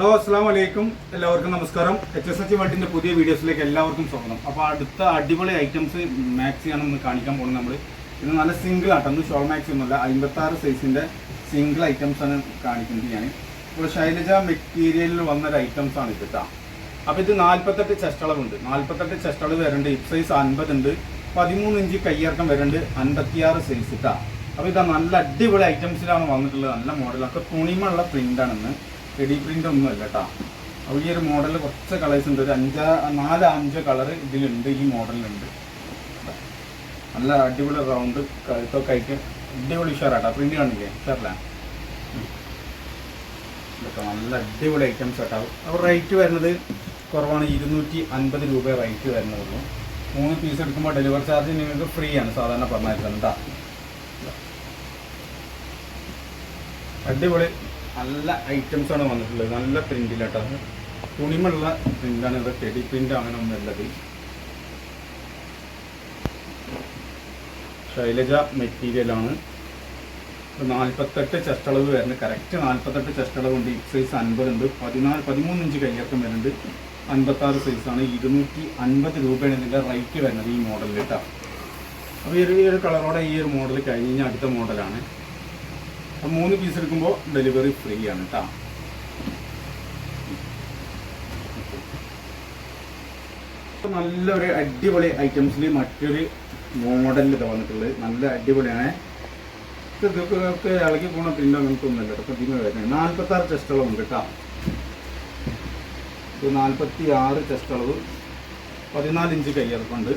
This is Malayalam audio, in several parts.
ഹലോ അസ്സാം വലൈക്കും എല്ലാവർക്കും നമസ്കാരം. എച്ച് എസ് എച്ച് വണ്ടിന്റെ പുതിയ വീഡിയോസിലേക്ക് എല്ലാവർക്കും സ്വാഗതം. അപ്പോൾ അടുത്ത അടിപൊളി ഐറ്റംസ് മാക്സി ആണ് നമ്മൾ കാണിക്കാൻ പോകുന്നത് നമ്മൾ ഇത് നല്ല സിംഗിൾ ആട്ടോ ഒന്ന് ഷോൾ മാക്സി ഒന്നുമല്ല. അമ്പത്താറ് സൈസിന്റെ സിംഗിൾ ഐറ്റംസ് ആണ് കാണിക്കുന്നത് ഞാൻ ഇപ്പോൾ ശൈലജ മെറ്റീരിയലിൽ വന്നൊരു ഐറ്റംസ് ആണ് ഇത് കേട്ടോ അപ്പോൾ ഇത് നാൽപ്പത്തെട്ട് ചെസ്റ്റ് അളവുണ്ട്. നാൽപ്പത്തെട്ട് ചെസ്റ്റ് അളവ് വരുന്നുണ്ട് ഇപ്പ് സൈസ് അൻപതുണ്ട് പതിമൂന്ന് ഇഞ്ച് കയ്യിറക്കം വരുന്നുണ്ട് അൻപത്തിയാറ് സൈസ് ഇട്ടാ അപ്പോൾ ഇതാ നല്ല അടിപൊളി ഐറ്റംസിലാണ് വന്നിട്ടുള്ളത്. നല്ല മോഡലൊക്കെ തുണിമുള്ള പ്രിന്റാണെന്ന് റെഡി പ്രിന്റ് ഒന്നും അല്ല കേട്ടോ അപ്പോൾ ഈ ഒരു മോഡൽ കുറച്ച് കളേഴ്സ് ഉണ്ട്. ഒരു അഞ്ചാ നാല് അഞ്ച് കളർ ഇതിലുണ്ട് ഈ മോഡലിലുണ്ട് നല്ല അടിപൊളി റൗണ്ട് കഴുത്തൊക്കെ ആയിട്ട് അടിപൊളി ഉഷാറാട്ടോ പ്രിന്റ് കാണില്ലേ? ഷെയറില്ല ഇതൊക്കെ നല്ല അടിപൊളി ഐറ്റംസ് കേട്ടോ അപ്പോൾ റേറ്റ് വരുന്നത് കുറവാണ്. ഇരുന്നൂറ്റി അൻപത് രൂപ റേറ്റ് വരുന്നുള്ളൂ. മൂന്ന് പീസ് എടുക്കുമ്പോൾ ഡെലിവറി ചാർജ് നിങ്ങൾക്ക് ഫ്രീ ആണ്. സാധാരണ പറഞ്ഞിരുന്നത് അടിപൊളി. നല്ല ഐറ്റംസ് ആണ് വന്നിട്ടുള്ളത്. നല്ല പ്രിന്റിലാട്ടോ തുണിമുള്ള പ്രിന്റാണ് ഇത് ടെഡി പ്രിന്റ് അങ്ങനെ ഒന്നും ഉള്ളത്. ശൈലജ മെറ്റീരിയലാണ് നാൽപ്പത്തെട്ട് ചെസ്റ്റ് അളവ് വരുന്നത് കറക്റ്റ് നാൽപ്പത്തെട്ട് ചെസ്റ്റ് ഉണ്ട്. സൈസ് അൻപതുണ്ട് പതിനാല് പതിമൂന്ന് ഇഞ്ച് കയ്യിറക്കം വരുന്നുണ്ട്. അൻപത്താറ് സൈസാണ് ഇരുന്നൂറ്റി അൻപത് രൂപയാണ് ഇതിന്റെ റേറ്റ് വരുന്നത് ഈ മോഡലിൽ കേട്ടോ. അപ്പോൾ ഈ ഒരു കളറോടെ ഈ ഒരു മോഡൽ കഴിഞ്ഞ് അടുത്ത മോഡലാണ് മൂന്ന് പീസ് എടുക്കുമ്പോൾ ഡെലിവറി ഫ്രീ ആണ് കേട്ടോ നല്ലൊരു അടിപൊളി ഐറ്റംസിൽ മറ്റൊരു മോഡലിൽ ഇത് വന്നിട്ടുള്ളത്. നല്ല അടിപൊളിയാണ്. ഇത് ഇതൊക്കെ ഒക്കെ ഇളകി പോണ പിന്നെ ഇല്ല കേട്ടോ ഇതിന് വരുന്നത്. നാൽപ്പത്തി ആറ് ചെസ്റ്റ് അളവ് ഉണ്ട് കേട്ടോ ഇത് നാൽപ്പത്തി ആറ് ചെസ്റ്റ് അളവ്. പതിനാല് ഇഞ്ച് കയ്യിറക്കുണ്ട്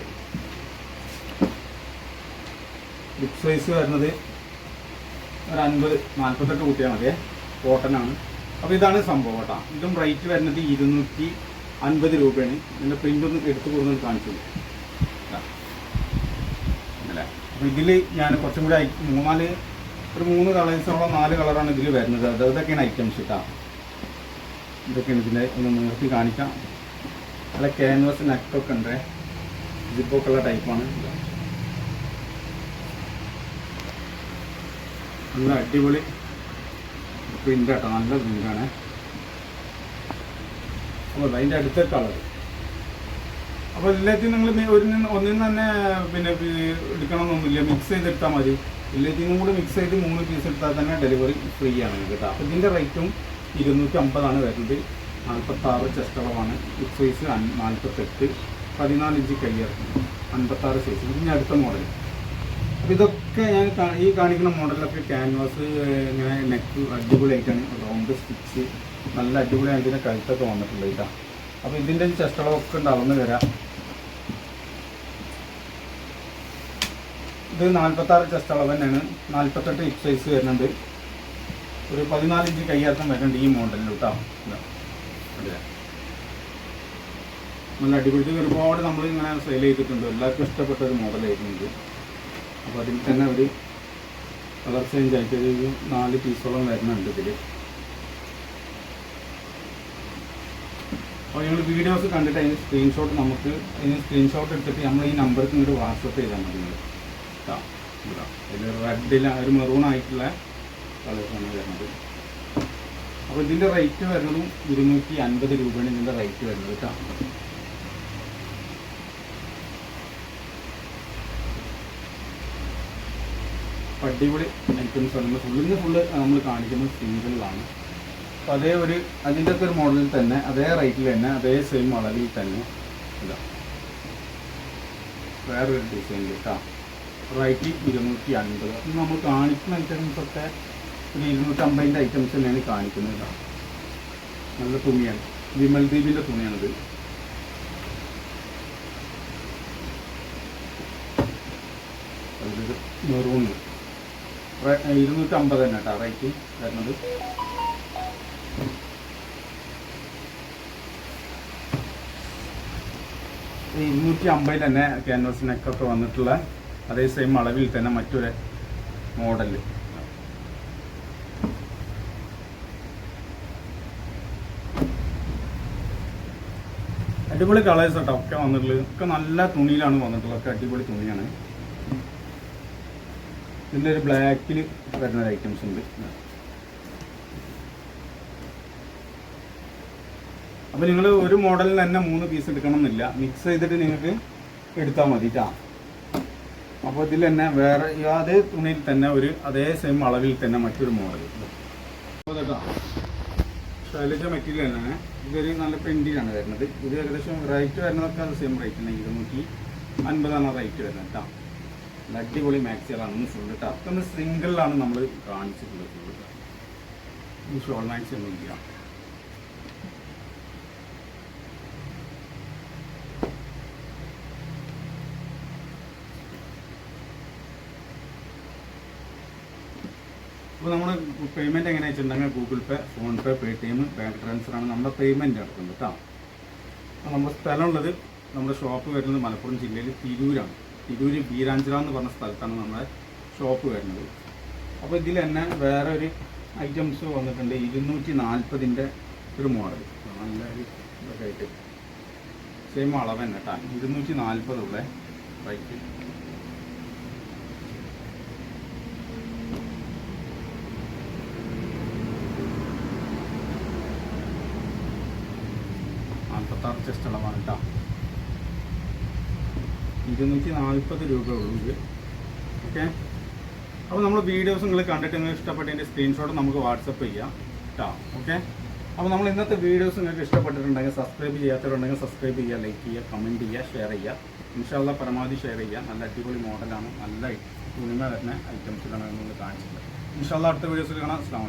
ലിപ് സൈസ് വരുന്നത് ഒരു അൻപത് നാൽപ്പത്തെട്ട് കുട്ടിയാൽ മതിയേ കോട്ടനാണ്. അപ്പോൾ ഇതാണ് സംഭവം കേട്ടോ. ഇതും റേറ്റ് വരുന്നത് ഇരുന്നൂറ്റി അൻപത് രൂപയാണ്. ഇതിന്റെ പ്രിന്റ് ഒന്ന് എടുത്തു കൊടുക്കുന്നത് കാണിച്ചു അല്ലേ? അപ്പോൾ ഇതിൽ ഞാൻ കുറച്ചും കൂടി മൂന്നാൽ ഒരു മൂന്ന് കളേഴ്സോളം നാല് കളറാണ് ഇതിൽ വരുന്നത്. അത് ഇതൊക്കെയാണ് ഐറ്റംസ് കേട്ടോ. ഇതൊക്കെയാണ് ഇതിന്റെ ഒന്ന് നിർത്തി കാണിക്കാം. നല്ല ക്യാൻവാസ് നെക്കൊക്കെ ഉണ്ട്? ഇതിപ്പോൾ ഉള്ള ടൈപ്പാണ് നല്ല അടിപൊളി പ്രിന്റ് കേട്ടോ നല്ല പ്രിന്റാണ് അപ്പോൾ അതിന്റെ അടുത്ത കളർ അപ്പോൾ എല്ലാത്തിനും നിങ്ങൾ ഒരു ഒന്നിൽ തന്നെ പിന്നെ എടുക്കണമെന്നൊന്നുമില്ല. മിക്സ് ചെയ്തെടുത്താൽ മതി. എല്ലാത്തിനും കൂടെ മിക്സ് ചെയ്ത് മൂന്ന് പീസ് എടുത്താൽ തന്നെ ഡെലിവറി ഫ്രീ ആണ് കേട്ടോ അപ്പോൾ ഇതിന്റെ റേറ്റും ഇരുന്നൂറ്റി അമ്പതാണ് വരുന്നത്. നാൽപ്പത്താറ് ചെസ്റ്റ് അളവാണ് ഹിപ്പ് സൈസ് നാൽപ്പത്തെട്ട് പതിനാല് ഇഞ്ച് കയ്യിറക്കും അൻപത്താറ് സൈസ് ഇനി അടുത്ത മോഡൽ ഇതൊക്കെ ഞാൻ ഈ കാണിക്കുന്ന മോഡലൊക്കെ ക്യാൻവാസ് ഇങ്ങനെ നെക്ക് അടിപൊളിയായിട്ടാണ്. റൗണ്ട് സ്റ്റിച്ച് നല്ല അടിപൊളിയാണ്. ഇതിന്റെ കഴുത്തൊക്കെ വന്നിട്ടുള്ളത് കേട്ടോ അപ്പോൾ ഇതിന്റെ ചെസ്റ്റ് ഉണ്ടാവുന്ന വരാം. ഇത് നാൽപ്പത്താറ് ചെസ്റ്റ് തന്നെയാണ്. നാൽപ്പത്തെട്ട് ഹിപ്പ് സൈസ് വരുന്നുണ്ട്. ഒരു പതിനാല് ഇഞ്ച് കയ്യാത്തം വരുന്നുണ്ട് ഈ മോഡലിൽ കേട്ടോ ഇതാ. നല്ല അടിപൊളി. ഇത് ഒരുപാട് നമ്മൾ ഇങ്ങനെ സെയിൽ ചെയ്തിട്ടുണ്ട്. എല്ലാവർക്കും ഇഷ്ടപ്പെട്ട ഒരു മോഡലായിരുന്നു ഇത്. അപ്പോൾ അതിൽ തന്നെ അവർ കളർ ചേഞ്ച് ആയിട്ട് ഒരു നാല് പീസോളം വരുന്നുണ്ട് ഇതിൽ അപ്പോൾ നിങ്ങൾ വീഡിയോസ് കണ്ടിട്ട് അതിന് സ്ക്രീൻഷോട്ട് നമുക്ക് അതിന് സ്ക്രീൻഷോട്ട് എടുത്തിട്ട് നമ്മൾ ഈ നമ്പർക്ക് ഇങ്ങോട്ട് വാട്സപ്പ് ചെയ്താൽ മതി അതിൽ റെഡിൽ ഒരു മെറൂൺ ആയിട്ടുള്ള കളേഴ്സാണ് വരുന്നത്. അപ്പോൾ ഇതിന്റെ റേറ്റ് വരുന്നതും ഇരുന്നൂറ്റി അൻപത് രൂപയാണ് ഇതിന്റെ റേറ്റ് വരുന്നത് കേട്ടോ അടിപൊളി ഐറ്റംസ് ആണ്. ഫുള്ളിന് ഫുള്ള് നമ്മൾ കാണിക്കുന്നത് സിംഗിളിലാണ് അപ്പോൾ അതേ ഒരു അതിന്റെ ഒക്കെ ഒരു മോഡലിൽ തന്നെ അതേ റേറ്റിൽ തന്നെ അതേ സെയിം അളവിൽ തന്നെ ഇതാ. വേറൊരു ഡിസൈൻ കേട്ടോ റേറ്റ് ഇരുന്നൂറ്റി അൻപത് അപ്പം നമ്മൾ കാണിക്കുന്ന ഐറ്റംസ് ഒക്കെ ഒരു ഇരുന്നൂറ്റമ്പതിന്റെ ഐറ്റംസ് തന്നെയാണ് കാണിക്കുന്നത് കേട്ടോ നല്ല തുണിയാണ്. വിമൽ ദീപിന്റെ തുണിയാണിത്. മെറൂണ് ഇരുന്നൂറ്റമ്പത് തന്നെ കേട്ടോ റേറ്റ് വരുന്നത്. ഇരുന്നൂറ്റി അമ്പതിൽ തന്നെ ക്യാൻവാസിനൊക്കെ വന്നിട്ടുള്ള അതേ സെയിം അളവിൽ തന്നെ മറ്റൊരു മോഡൽ അടിപൊളി കളേഴ്സ് കേട്ടോ ഒക്കെ വന്നിട്ടുള്ളത്. ഒക്കെ നല്ല തുണിയിലാണ് വന്നിട്ടുള്ളത്. ഒക്കെ അടിപൊളി തുണിയാണ്. ഇതിന്റെ ഒരു ബ്ലാക്കിൽ വരുന്ന ഐറ്റംസ് ഉണ്ട്. അപ്പോൾ നിങ്ങൾ ഒരു മോഡലിൽ തന്നെ മൂന്ന് പീസ് എടുക്കണം എന്നില്ല മിക്സ് ചെയ്തിട്ട് നിങ്ങൾക്ക് എടുത്താൽ മതി കേട്ടോ അപ്പോൾ ഇതിൽ തന്നെ വേറെ അതേ തുണിയിൽ തന്നെ ഒരു അതേ സെയിം അളവിൽ തന്നെ മറ്റൊരു മോഡൽ അപ്പോൾ കേട്ടോ ശൈലജ മെറ്റീരിയൽ തന്നെ ഇതൊരു നല്ല പ്രിന്റിലാണ് വരുന്നത്. ഇത് ഏകദേശം റേറ്റ് വരുന്നതൊക്കെ അത് സെയിം റേറ്റ് തന്നെ. ഇരുന്നൂറ്റി അൻപതാണ് റേറ്റ് വരുന്നത് കേട്ടോ അടിപൊളി മാക്സികളാണ് ഒന്ന് ഫുൾ കേട്ടോ ഒന്ന് സിംഗിളിലാണ് നമ്മൾ കാണിച്ചിട്ടുള്ളത് ഫുൾ ഈ ഷോൾ മാക്സി ഒന്നും ഇല്ല. അപ്പോൾ നമ്മൾ പേയ്മെന്റ് എങ്ങനെ വെച്ചിട്ടുണ്ടെങ്കിൽ Google Pay PhonePe Paytm bank transfer ആണ് നമ്മുടെ പേയ്മെന്റ് നടക്കുന്നത് കേട്ടോ അപ്പോൾ നമ്മുടെ സ്ഥലമുള്ളത് നമ്മുടെ ഷോപ്പ് വരുന്നത് മലപ്പുറം ജില്ലയിൽ തിരൂരാണ്. തിരൂര് ബീരാഞ്ചിറ എന്ന് പറഞ്ഞ സ്ഥലത്താണ് നമ്മുടെ ഷോപ്പ് വരുന്നത്. അപ്പോൾ ഇതിൽ തന്നെ വേറെ ഒരു ഐറ്റംസ് വന്നിട്ടുണ്ട്. ഇരുന്നൂറ്റി നാൽപ്പതിന്റെ ഒരു മോഡൽ നല്ല ഒരു ഇതൊക്കെ സെയിം അളവ് തന്നെ കേട്ടോ ഇരുന്നൂറ്റി നാൽപ്പതുള്ള റേറ്റ് നാൽപ്പത്താറ് ചെസ്റ്റ് അളവാണ് കേട്ടോ ഇരുന്നൂറ്റി നാൽപ്പത് രൂപ ഉള്ളൂ ഇത് ഓക്കെ അപ്പോൾ നമ്മൾ വീഡിയോസ് നിങ്ങൾ കണ്ടിട്ട് നിങ്ങൾ ഇഷ്ടപ്പെട്ടതിന്റെ സ്ക്രീൻഷോട്ട് നമുക്ക് വാട്സപ്പ് ചെയ്യാം കേട്ടോ ഓക്കെ അപ്പോൾ നമ്മൾ ഇന്നത്തെ വീഡിയോസ് നിങ്ങൾക്ക് ഇഷ്ടപ്പെട്ടിട്ടുണ്ടെങ്കിൽ സബ്സ്ക്രൈബ് ചെയ്യാത്തവരുണ്ടെങ്കിൽ സബ്സ്ക്രൈബ് ചെയ്യുക ലൈക്ക് ചെയ്യുക കമന്റ് ചെയ്യുക ഷെയർ ചെയ്യുക. ഇൻഷാല്ല പരമാവധി ഷെയർ ചെയ്യുക. നല്ല അടിപൊളി മോഡലാണ് നല്ല തുണിമ വരുന്ന ഐറ്റംസിലാണ് നമ്മൾ കാണിച്ചിട്ടുള്ളത്. ഇൻഷാല്ല അടുത്ത വീഡിയോസിൽ കാണാം. അസ്സാം